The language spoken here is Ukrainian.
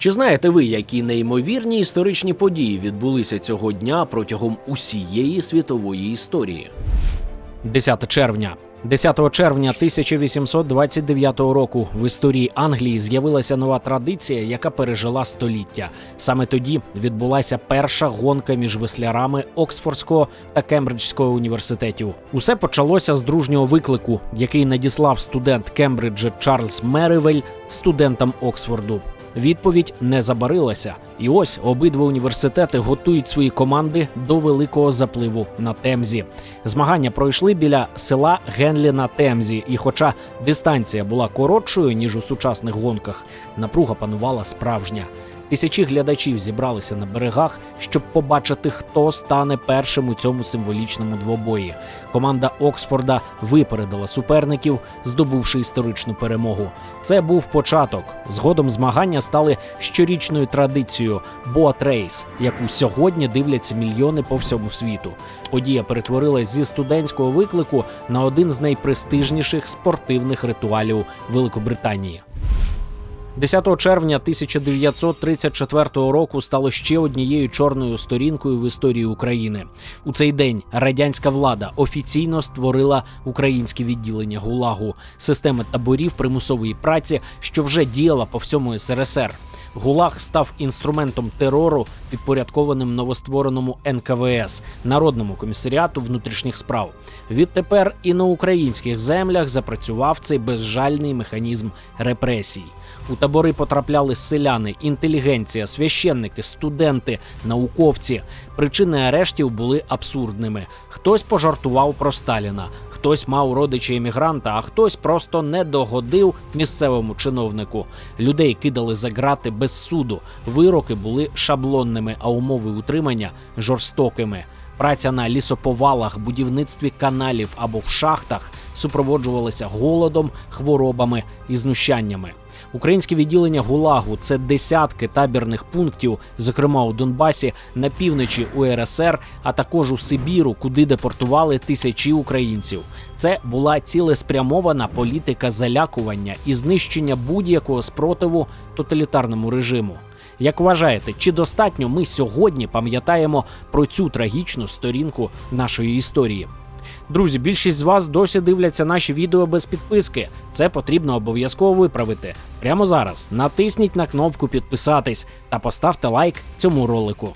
Чи знаєте ви, які неймовірні історичні події відбулися цього дня протягом усієї світової історії? 10 червня. 10 червня 1829 року в історії Англії з'явилася нова традиція, яка пережила століття. Саме тоді відбулася перша гонка між веслярами Оксфордського та Кембриджського університетів. Усе почалося з дружнього виклику, який надіслав студент Кембриджа Чарльз Меривель студентам Оксфорду. Відповідь не забарилася, і ось обидва університети готують свої команди до великого запливу на Темзі. Змагання пройшли біля села Генлі на Темзі, і хоча дистанція була коротшою ніж у сучасних гонках, напруга панувала справжня. Тисячі глядачів зібралися на берегах, щоб побачити, хто стане першим у цьому символічному двобої. Команда Оксфорда випередила суперників, здобувши історичну перемогу. Це був початок. Згодом змагання стали щорічною традицією Boat Race, яку сьогодні дивляться мільйони по всьому світу. Подія перетворилась зі студентського виклику на один з найпрестижніших спортивних ритуалів Великобританії. 10 червня 1934 року стало ще однією чорною сторінкою в історії України. У цей день радянська влада офіційно створила українське відділення ГУЛАГу, системи таборів примусової праці, що вже діяла по всьому СРСР. ГУЛАГ став інструментом терору, підпорядкованим новоствореному НКВС Народному комісаріату внутрішніх справ. Відтепер і на українських землях запрацював цей безжальний механізм репресій. У табори потрапляли селяни, інтелігенція, священники, студенти, науковці. Причини арештів були абсурдними. Хтось пожартував про Сталіна, хтось мав родича емігранта, а хтось просто не догодив місцевому чиновнику. Людей кидали за ґрати без суду. Вироки були шаблонними, а умови утримання жорстокими. Праця на лісоповалах, будівництві каналів або в шахтах супроводжувалася голодом, хворобами і знущаннями. Українське відділення ГУЛАГу це десятки табірних пунктів, зокрема у Донбасі, на півночі УРСР, а також у Сибіру, куди депортували тисячі українців. Це була цілеспрямована політика залякування і знищення будь-якого спротиву тоталітарному режиму. Як вважаєте, чи достатньо ми сьогодні пам'ятаємо про цю трагічну сторінку нашої історії? Друзі, більшість з вас досі дивляться наші відео без підписки. Це потрібно обов'язково виправити. Прямо зараз натисніть на кнопку підписатись та поставте лайк цьому ролику.